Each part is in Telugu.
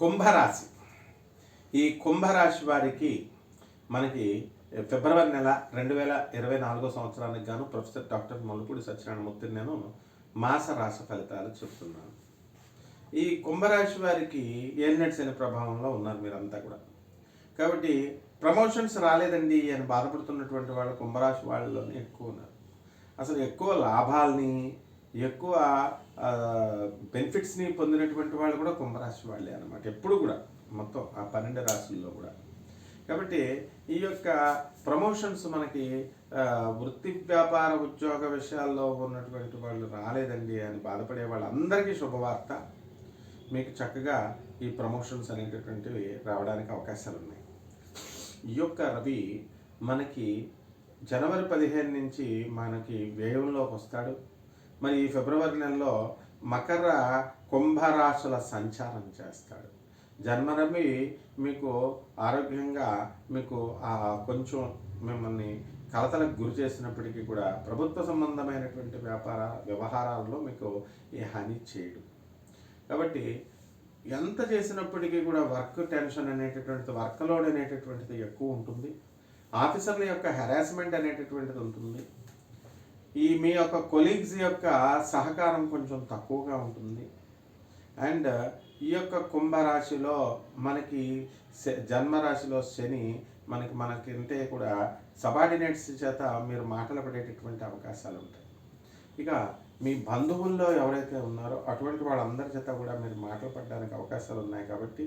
కుంభరాశి. ఈ కుంభరాశి వారికి మనకి ఫిబ్రవరి నెల రెండు వేల ఇరవై నాలుగో సంవత్సరానికి గాను ప్రొఫెసర్ డాక్టర్ మల్లుపూడి సత్యనారాయణమూర్తి నేను మాస రాశి ఫలితాలు చెప్తున్నాను. ఈ కుంభరాశి వారికి ఏర్నెట్స్ అనే ప్రభావంలో ఉన్నారు మీరంతా కూడా. కాబట్టి ప్రమోషన్స్ రాలేదండి అని బాధపడుతున్నటువంటి వాళ్ళు కుంభరాశి వాళ్ళలోనే ఎక్కువ ఉన్నారు. అసలు ఎక్కువ లాభాల్ని ఎక్కువ బెనిఫిట్స్ని పొందినటువంటి వాళ్ళు కూడా కుంభరాశి వాళ్ళే అనమాట ఎప్పుడు కూడా మొత్తం ఆ పన్నెండు రాశుల్లో కూడా. కాబట్టి ఈ యొక్క ప్రమోషన్స్ మనకి వృత్తి వ్యాపార ఉద్యోగ విషయాల్లో ఉన్నటువంటి వాళ్ళు రాలేదండి అని బాధపడే వాళ్ళందరికీ శుభవార్త. మీకు చక్కగా ఈ ప్రమోషన్స్ అనేటటువంటివి రావడానికి అవకాశాలు ఉన్నాయి. ఈ యొక్క రవి మనకి జనవరి పదిహేను నుంచి మనకి వ్యయంలోకి వస్తాడు. మరి ఈ ఫిబ్రవరి నెలలో మకర కుంభరాశుల సంచారం చేస్తాడు. జన్మరవి మీకు ఆరోగ్యంగా మీకు కొంచెం మిమ్మల్ని కలతలకు గురి చేసినప్పటికీ కూడా ప్రభుత్వ సంబంధమైనటువంటి వ్యాపార వ్యవహారాల్లో మీకు ఏ హాని చేయడు. కాబట్టి ఎంత చేసినప్పటికీ కూడా వర్క్ టెన్షన్ అనేటటువంటిది వర్క్ లోడ్ అనేటటువంటిది ఎక్కువ ఉంటుంది. ఆఫీసర్ల యొక్క హెరాస్మెంట్ అనేటటువంటిది ఉంటుంది. ఈ మీ యొక్క కొలీగ్స్ యొక్క సహకారం కొంచెం తక్కువగా ఉంటుంది. అండ్ ఈ యొక్క కుంభరాశిలో మనకి జన్మరాశిలో శని మనకి మనకంటే కూడా సబార్డినేట్స్ చేత మీరు మాటలు పడేటటువంటి అవకాశాలు ఉంటాయి. ఇక మీ బంధువుల్లో ఎవరైతే ఉన్నారో అటువంటి వాళ్ళందరి చేత కూడా మీరు మాటలు పడడానికి అవకాశాలు ఉన్నాయి కాబట్టి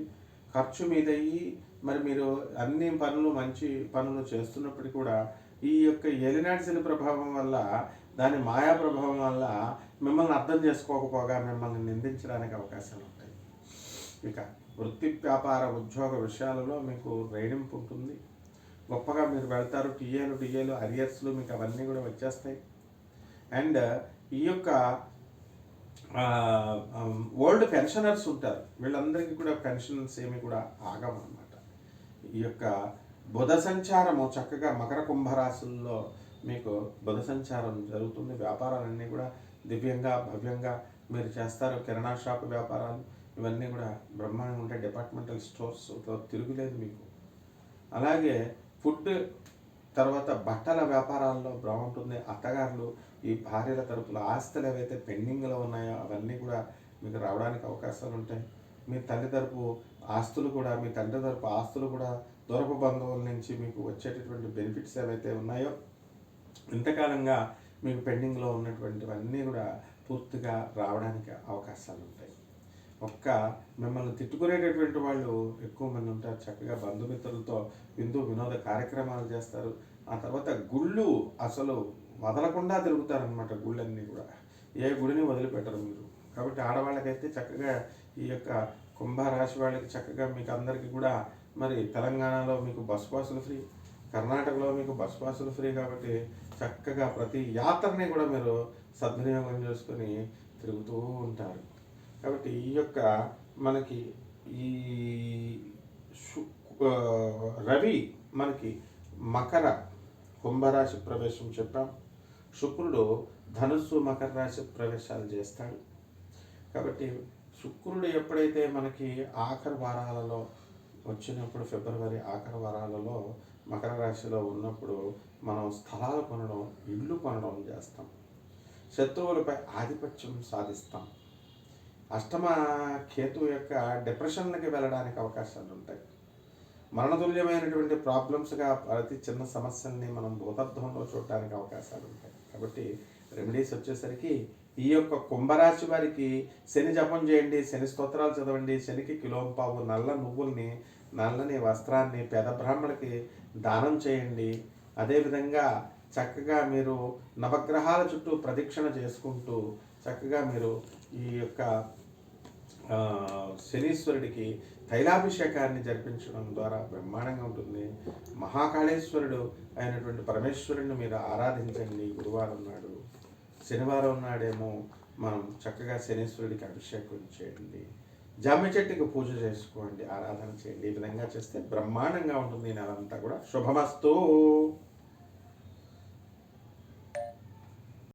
ఖర్చు మీదయ్యి మరి మీరు అన్ని పనులు మంచి పనులు చేస్తున్నప్పటికీ కూడా ఈ యొక్క ఎలినాడ్సిన ప్రభావం వల్ల దాని మాయా ప్రభావం వల్ల మిమ్మల్ని అర్థం చేసుకోకపోగా మిమ్మల్ని నిందించడానికి అవకాశాలు ఉంటాయి. ఇక వృత్తి వ్యాపార ఉద్యోగ విషయాలలో మీకు రేడింపు ఉంటుంది. గొప్పగా మీరు వెళ్తారు టీఏలు డిఏలు అరియర్స్లు మీకు అవన్నీ కూడా వచ్చేస్తాయి. అండ్ ఈ యొక్క ఓల్డ్ పెన్షనర్స్ ఉంటారు. వీళ్ళందరికీ కూడా పెన్షన్స్ ఏమి కూడా ఆగమన్నమాట ఈ యొక్క బుధ సంచారము చక్కగా మకర కుంభరాశుల్లో మీకు బుధ సంచారం జరుగుతుంది. వ్యాపారాలన్నీ కూడా దివ్యంగా భవ్యంగా మీరు చేస్తారు. కిరాణా షాప్ వ్యాపారాలు ఇవన్నీ కూడా బ్రహ్మాండంగా ఉంటాయి. డిపార్ట్మెంటల్ స్టోర్స్ తిరుగులేదు మీకు. అలాగే ఫుడ్ తర్వాత బట్టల వ్యాపారాల్లో బాగుంటుంది. అత్తగారులు ఈ భార్యల తరపుల ఆస్తులు ఏవైతే పెండింగ్లో ఉన్నాయో అవన్నీ కూడా మీకు రావడానికి అవకాశాలు ఉంటాయి. మీ తల్లి తరపు ఆస్తులు కూడా మీ తండ్రి తరపు ఆస్తులు కూడా దూరపు బంధువుల నుంచి మీకు వచ్చేటటువంటి బెనిఫిట్స్ ఏవైతే ఉన్నాయో ఇంతకాలంగా మీకు పెండింగ్లో ఉన్నటువంటివన్నీ కూడా పూర్తిగా రావడానికి అవకాశాలు ఉంటాయి. ఒక్క మిమ్మల్ని తిట్టుకునేటటువంటి వాళ్ళు ఎక్కువ మంది ఉంటారు. చక్కగా బంధుమిత్రులతో విందు వినోద కార్యక్రమాలు చేస్తారు. ఆ తర్వాత గుళ్ళు అసలు వదలకుండా తిరుగుతారనమాట గుళ్ళన్నీ కూడా. ఏ గుడిని వదిలిపెట్టరు మీరు. కాబట్టి ఆడవాళ్ళకైతే చక్కగా ఈ యొక్క కుంభరాశి వాళ్ళకి చక్కగా మీకు అందరికీ కూడా మరి తెలంగాణలో మీకు బస్ పాసులు ఫ్రీ కర్ణాటకలో మీకు బస్ పాసులు ఫ్రీ కాబట్టి చక్కగా ప్రతి యాత్రని కూడా మీరు సద్వినియోగం చేసుకొని తిరుగుతూ ఉంటారు. కాబట్టి ఈ యొక్క మనకి ఈ రవి మనకి మకర కుంభరాశి ప్రవేశం చెప్పాం. శుక్రుడు ధనుస్సు మకర రాశి ప్రవేశాలు చేస్తాడు. కాబట్టి శుక్రుడు ఎప్పుడైతే మనకి ఆఖరి వారాలలో వచ్చినప్పుడు ఫిబ్రవరి ఆఖరి వారాలలో మకర రాశిలో ఉన్నప్పుడు మనం స్థలాలు కొనడం ఇల్లు కొనడం చేస్తాం. శత్రువులపై ఆధిపత్యం సాధిస్తాం. అష్టమ కేతు యొక్క డిప్రెషన్లకి వెళ్ళడానికి అవకాశాలు ఉంటాయి. మరణతుల్యమైనటువంటి ప్రాబ్లమ్స్గా ప్రతి చిన్న సమస్యల్ని మనం భూతత్వంలో చూడటానికి అవకాశాలు ఉంటాయి. కాబట్టి రెమెడీస్ వచ్చేసరికి ఈ యొక్క కుంభరాశి వారికి శని జపం చేయండి శని స్తోత్రాలు చదవండి శనికి కిలోంపావు నల్ల నువ్వుల్ని నల్లని వస్త్రాన్ని పేద బ్రాహ్మణుడికి దానం చేయండి. అదేవిధంగా చక్కగా మీరు నవగ్రహాల చుట్టూ ప్రదక్షిణ చేసుకుంటూ చక్కగా మీరు ఈ యొక్క శనీశ్వరుడికి తైలాభిషేకాన్ని జరిపించడం ద్వారా బ్రహ్మాండంగా ఉంటుంది. మహాకాళేశ్వరుడు అయినటువంటి పరమేశ్వరుడిని మీరు ఆరాధించండి గురువారం నాడు. శనివారం నాడేమో మనం చక్కగా శనీశ్వరుడికి అభిషేకం చేయండి. జామ చెట్టుకి పూజ చేసుకోండి ఆరాధన చేయండి. ఈ విధంగా చేస్తే బ్రహ్మాండంగా ఉంటుంది నెలంతా కూడా. శుభమస్తు.